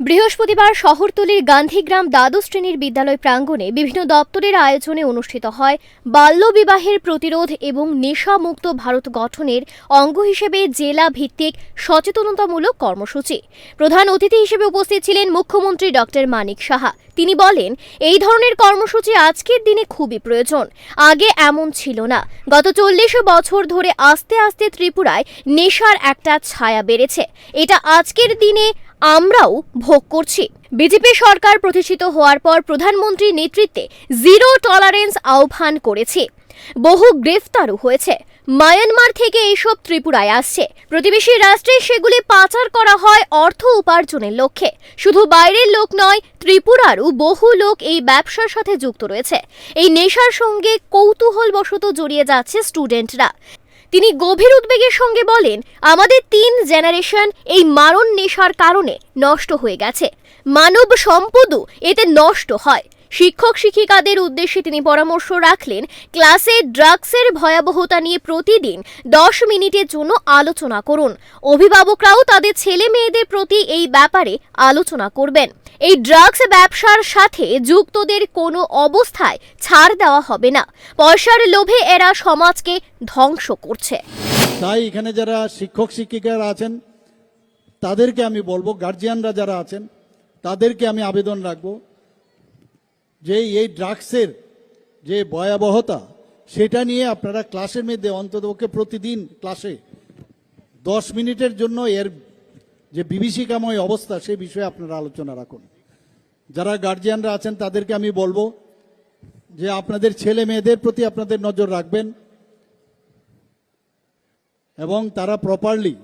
বৃহস্পতিবার শহরতলির গান্ধীগ্রাম দ্বাদশ শ্রেণির বিদ্যালয় প্রাঙ্গণে বিভিন্ন দপ্তরের আয়োজনে অনুষ্ঠিত হয় বাল্যবিবাহের প্রতিরোধ এবং নেশামুক্ত ভারত গঠনের অঙ্গ হিসেবে জেলা ভিত্তিক সচেতনতামূলক কর্মসূচি। প্রধান অতিথি হিসেবে উপস্থিত ছিলেন মুখ্যমন্ত্রী ডক্টর মানিক সাহা। তিনি বলেন, এই ধরনের কর্মসূচি আজকের দিনে খুবই প্রয়োজন। আগে এমন ছিল না। গত চল্লিশ বছর ধরে আস্তে আস্তে ত্রিপুরায় নেশার একটা ছায়া বেড়েছে। এটা আজকের দিনে আমরাও ভোগ করছি। বিজেপি সরকার প্রতিষ্ঠিত হওয়ার পর প্রধানমন্ত্রীর নেতৃত্বে জিরো টলারেন্স আহ্বান করেছে। বহু গ্রেফতারও হয়েছে। মায়ানমার থেকে এইসব ত্রিপুরায় আসছে। প্রতিবেশী রাষ্ট্রে সেগুলি পাচার করা হয় অর্থ উপার্জনের লক্ষ্যে। শুধু বাইরের লোক নয়, ত্রিপুরারও বহু লোক এই ব্যবসার সাথে যুক্ত রয়েছে। এই নেশার সঙ্গে কৌতূহলবশত জড়িয়ে যাচ্ছে স্টুডেন্টরা। তিনি গভীর উদ্বেগের সঙ্গে বলেন, আমাদের তিন জেনারেশন এই মারণ নেশার কারণে নষ্ট হয়ে গেছে। মানব সম্পদও এতে নষ্ট হয়। শিক্ষক শিক্ষিকাদের উদ্দেশ্যে তিনি পরামর্শ রাখলেন, ক্লাসে ড্রাগসের ভয়াবহতা নিয়ে প্রতিদিন দশ মিনিটের জন্য আলোচনা করুন। অভিভাবকরাও তাদের ছেলে মেয়েদের প্রতি এই ব্যাপারে আলোচনা করবেন। এই ড্রাগস ব্যবসার সাথে যুক্তদের কোনো অবস্থায় ছাড় দেওয়া হবে না। পয়সার লোভে এরা সমাজকে ধ্বংস করছে। তাই এখানে যারা শিক্ষক শিক্ষিকারা আছেন, তাদেরকে আমি বলব গার্জিয়ানরা যারা আছেন, তাদেরকে আমি আবেদন রাখব। যে এই ড্রাগসের যে ভয়াবহতা, সেটা নিয়ে আপনারা ক্লাসের মধ্যে অন্ততপক্ষে প্রতিদিন ক্লাসে দশ মিনিটের জন্য এর যে বিভীষিকাময় অবস্থা সেই বিষয়ে আপনারা আলোচনা রাখুন। যারা গার্জিয়ানরা আছেন, তাদেরকে আমি বলব যে আপনাদের ছেলে মেয়েদের প্রতি আপনাদের নজর রাখবেন এবং তারা প্রপারলি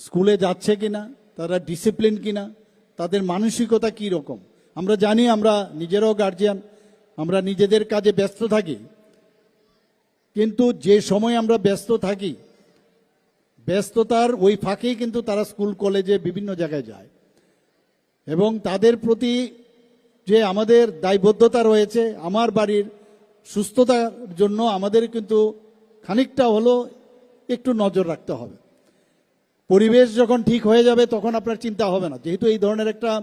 স্কুলে যাচ্ছে কিনা, তারা ডিসিপ্লিন কিনা, তাদের মানসিকতা কি রকম আমরা জানি আমরা নিজেরও গার্জিয়ান আমরা নিজেদের কাজে ব্যস্ত থাকি। কিন্তু যে সময় আমরা ব্যস্ত থাকি, ব্যস্ততার ওই ফাঁকেই কিন্তু তারা স্কুল, কলেজে বিভিন্ন জায়গায় যায়। এবং তাদের প্রতি যে আমাদের দায়বদ্ধতা রয়েছে, আমার বাড়ির সুস্থতার জন্য আমাদের কিন্তু খানিকটা হলো একটু নজর রাখতে হবে। পরিবেশ যখন ঠিক হয়ে যাবে, তখন আপনার চিন্তা হবে না। যেহেতু এই ধরনের একটা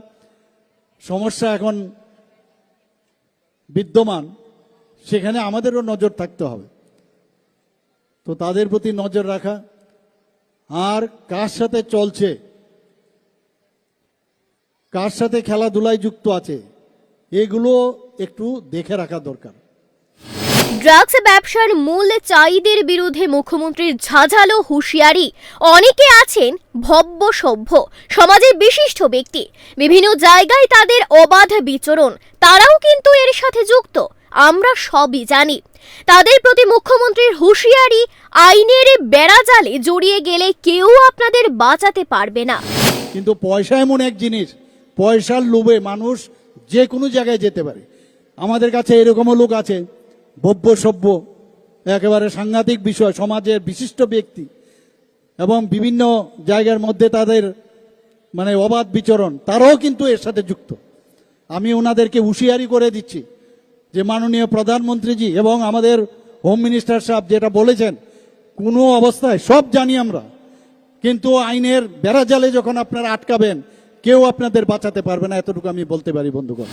সমস্যা এখন বিদ্যমান, সেখানে আমাদেরও নজর থাকতে হবে। তো তাদের প্রতি নজর রাখা, আর কার সাথে চলছে, কার সাথে খেলাধুলায় যুক্ত আছে, এগুলো একটু দেখে রাখা দরকার। ড্রাগস ব্যবসার মূল চাইদের বিরুদ্ধে মুখ্যমন্ত্রীর ঝাঝালো হুঁশিয়ারি। অনেকে আছেন ভব্য সভ্য সমাজের বিশিষ্ট ব্যক্তি। বিভিন্ন জায়গায় তাদের অবাধ বিচরণ, তারাও কিন্তু এর সাথে যুক্ত, আমরা সবই জানি। তাদের প্রতি মুখ্যমন্ত্রীর হুঁশিয়ারি আইনের বেড়াজালে জড়িয়ে গেলে কেউ আপনাদের বাঁচাতে পারবে না। কিন্তু পয়সা এমন এক জিনিস, পয়সার লোভে মানুষ যে কোনো জায়গায় যেতে পারে। আমাদের কাছে এরকমও লোক আছে ভব্য সভ্য, একেবারে সাংঘাতিক বিষয়, সমাজের বিশিষ্ট ব্যক্তি এবং বিভিন্ন জায়গার মধ্যে তাদের মানে অবাধ বিচরণ, তারাও কিন্তু এর সাথে যুক্ত। আমি ওনাদেরকে হুঁশিয়ারি করে দিচ্ছি যে মাননীয় প্রধানমন্ত্রীজি এবং আমাদের হোম মিনিস্টার সাহেব যেটা বলেছেন, কোনো অবস্থায় সব জানি আমরা, কিন্তু আইনের বেড়াজালে যখন আপনারা আটকাবেন কেউ আপনাদের বাঁচাতে পারবে না, এতটুকু আমি বলতে পারি, বন্ধুগণ।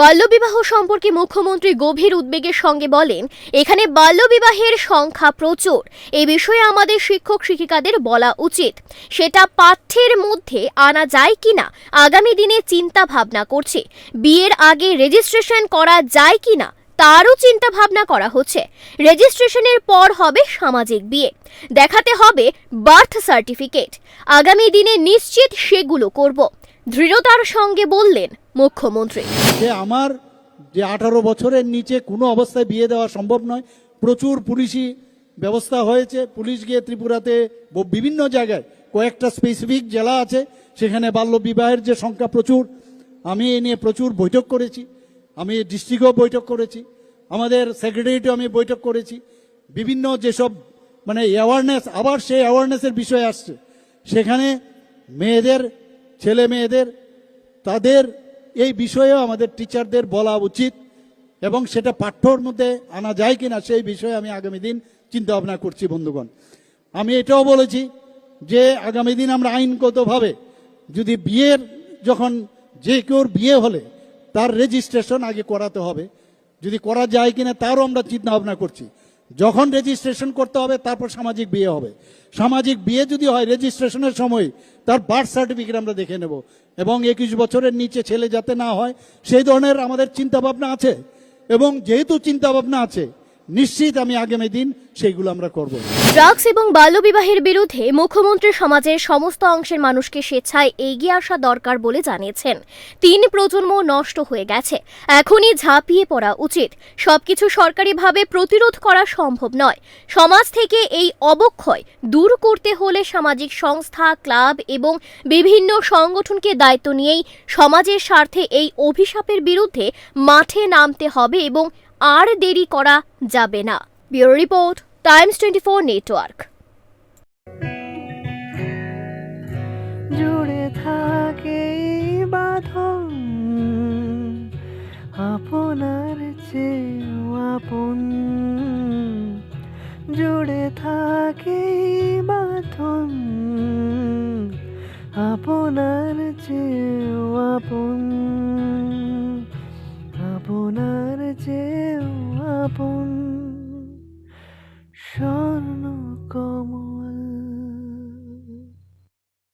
বাল্যবিবাহ সম্পর্কে মুখ্যমন্ত্রী গভীর উদ্বেগের সঙ্গে বলেন, এখানে বাল্যবিবাহের সংখ্যা প্রচুর। এ বিষয়ে আমাদের শিক্ষক শিক্ষিকাদের বলা উচিত। সেটা পাঠ্যের মধ্যে আনা যায় কিনা, আগামী দিনে চিন্তা ভাবনা করছে। বিয়ের আগে রেজিস্ট্রেশন করা যায় কিনা তারও চিন্তা ভাবনা করা হচ্ছে। রেজিস্ট্রেশনের পর হবে সামাজিক বিয়ে। দেখাতে হবে বার্থ সার্টিফিকেট। আগামী দিনে নিশ্চিত সেগুলো করব, দৃঢ়তার সঙ্গে বললেন মুখ্যমন্ত্রী। যে আমার যে আঠারো বছরের নিচে কোনো অবস্থায় বিয়ে দেওয়া সম্ভব নয়, প্রচুর পুলিশি ব্যবস্থা হয়েছে। পুলিশ গিয়ে ত্রিপুরাতে বিভিন্ন জায়গায় কয়েকটা স্পেসিফিক জেলা আছে, সেখানে বাল্য বিবাহের যে সংখ্যা প্রচুর, আমি এ নিয়ে প্রচুর বৈঠক করেছি। আমি ডিস্ট্রিক্টও বৈঠক করেছি। আমাদের সেক্রেটারিয়েটও আমি বৈঠক করেছি। বিভিন্ন যেসব মানে অ্যাওয়ারনেস আবার সেই অ্যাওয়ারনেসের বিষয় আসছে। সেখানে মেয়েদের, ছেলে মেয়েদের, তাদের এই বিষয়েও আমাদের টিচারদের বলা উচিত এবং সেটা পাঠ্যর মধ্যে আনা যায় কিনা সেই বিষয়ে আমি আগামী দিন চিন্তা ভাবনা করছি বন্ধুগণ। আমি এটাও বলেছি যে আগামী দিন আমরা আইনগতভাবে যদি বিয়ের, যখন যে কেউর বিয়ে হলে তার রেজিস্ট্রেশন আগে করাতে হবে। যদি করা যায় কিনা তারও আমরা চিন্তা ভাবনা করছি। যখন রেজিস্ট্রেশন করতে হবে, তারপর সামাজিক বিয়ে হবে। সামাজিক বিয়ে যদি হয় রেজিস্ট্রেশনের সময় তার বার্থ সার্টিফিকেট আমরা দেখে নেব। এবং একুশ বছরের নিচে ছেলে যাতে না হয়, সেই ধরনের আমাদের চিন্তা ভাবনা আছে। এবং যেহেতু চিন্তা ভাবনা আছে নিশ্চিত আমি আগামী দিন সেইগুলো আমরা করব। ড্রাগস এবং বাল্যবিবাহের বিরুদ্ধে মুখ্যমন্ত্রী সমাজের সমস্ত অংশের মানুষকে স্বেচ্ছায় এগিয়ে আসা দরকার বলে জানিয়েছেন। তিন প্রজন্ম নষ্ট হয়ে গেছে। এখনই ঝাঁপিয়ে পড়া উচিত। সবকিছু সরকারিভাবে প্রতিরোধ করা সম্ভব নয়। সমাজ থেকে এই অবক্ষয় দূর করতে হলে সামাজিক সংস্থা, ক্লাব এবং বিভিন্ন সংগঠনকে দায়িত্ব নিয়েই সমাজের স্বার্থে এই অভিশাপের বিরুদ্ধে মাঠে নামতে হবে এবং আর দেরি করা যাবে না। Bureau report, Times twenty four network. জুড়ে থাকে বাঁধন, আপনার চেয়েও আপন। জুড়ে থাকে বাঁধন, আপনার চেয়েও আপন।